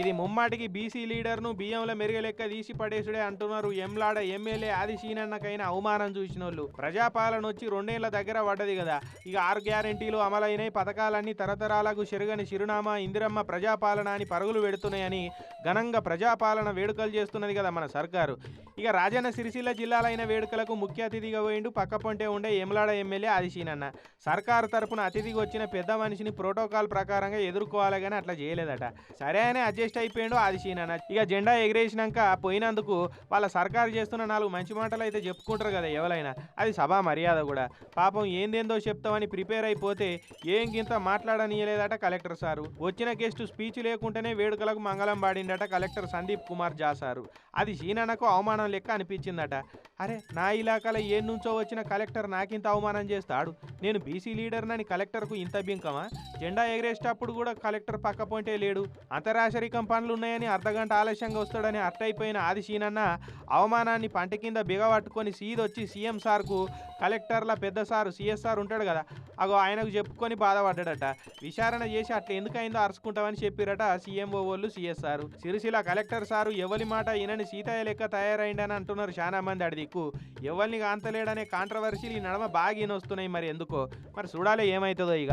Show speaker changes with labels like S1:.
S1: ఇది ముమ్మాటికి బీసీ లీడర్ను బియ్యంలో మెరుగలెక్క తీసి పడేసుడే అంటున్నారు ఎంలాడ ఎమ్మెల్యే ఆది సీనన్నకైన అవమానం చూసిన వాళ్ళు ప్రజాపాలన వచ్చి రెండేళ్ళ దగ్గర పడ్డది కదా. ఇక ఆరు గ్యారెంటీలు అమలైన పథకాలన్నీ తరతరాలకు చెరుగని చిరునామా ఇందిరమ్మ ప్రజాపాలన అని పరుగులు పెడుతున్నాయని ఘనంగా ప్రజాపాలన వేడుకలు చేస్తున్నది కదా మన సర్కారు. ఇక రాజన్న సిరిసిల్ల జిల్లాలైన వేడుకలకు ముఖ్య అతిథిగా పోయిండు పక్కపొంటే ఉండే ఎమ్లాడ ఎమ్మెల్యే ఆదిశీనన్న సర్కారు తరపున అతిథికి వచ్చిన పెద్ద మనిషిని ప్రోటోకాల్ ప్రకారంగా ఎదుర్కోవాలి కానీ అట్లా చేయలేదట. సరే అని అడ్జస్ట్ అయిపోయిండు ఆదిశీనన్న ఇక జెండా ఎగిరేసినాక పోయినందుకు వాళ్ళ సర్కారు చేస్తున్న నాలుగు మంచి మాటలు అయితే చెప్పుకుంటారు కదా ఎవరైనా అది సభా మర్యాద కూడా. పాపం ఏందేందో చెప్తామని ప్రిపేర్ అయిపోతే ఏం గింత మాట్లాడనీయలేదట కలెక్టర్ సారు. వచ్చిన గెస్ట్ స్పీచ్ లేకుంటేనే వేడుకలకు మంగళం పాడిండట. కలెక్టర్ సందీప్ కుమార్ జాసారు. అది సీనన్నకు అవమానం లెక్క అనిపించిందట. అరే నా ఇలాకాలో ఏ నుంచో వచ్చిన కలెక్టర్ నాకింత అవమానం చేస్తాడు. నేను బీసీ లీడర్నని కలెక్టర్కు ఇంత బింకమా? జెండా ఎగరేసేటప్పుడు కూడా కలెక్టర్ పక్క పొంటే లేడు. అంతరాశరికం పనులు ఉన్నాయని అర్ధగంట ఆలస్యంగా వస్తాడని అట్టయిపోయిన ఆది సీనన్న అవమానాన్ని పంట కింద బిగబట్టుకొని సీదొచ్చి సీఎం సార్కు కలెక్టర్ల పెద్ద సారు సిఎస్ఆర్ ఉంటాడు కదా. అగో ఆయనకు చెప్పుకొని బాధపడ్డాడట. విచారణ చేసి అట్లా ఎందుకైందో అరుచుకుంటామని చెప్పిరట సీఎంఓ వాళ్ళు సిఎస్ఆర్ సిరిసిల కలెక్టర్ సారు ఎవరి మాట ఈయనని సీతయ్య లెక్క తయారైండని అంటున్నారు చాలా మంది అడిగి దిక్కు ఎవరిని కాంతలేడనే కాంట్రవర్సీలు ఈ నడమ బాగా వస్తున్నాయి మరి ఎందుకో? మరి చూడాలి ఏమవుతుందో ఇక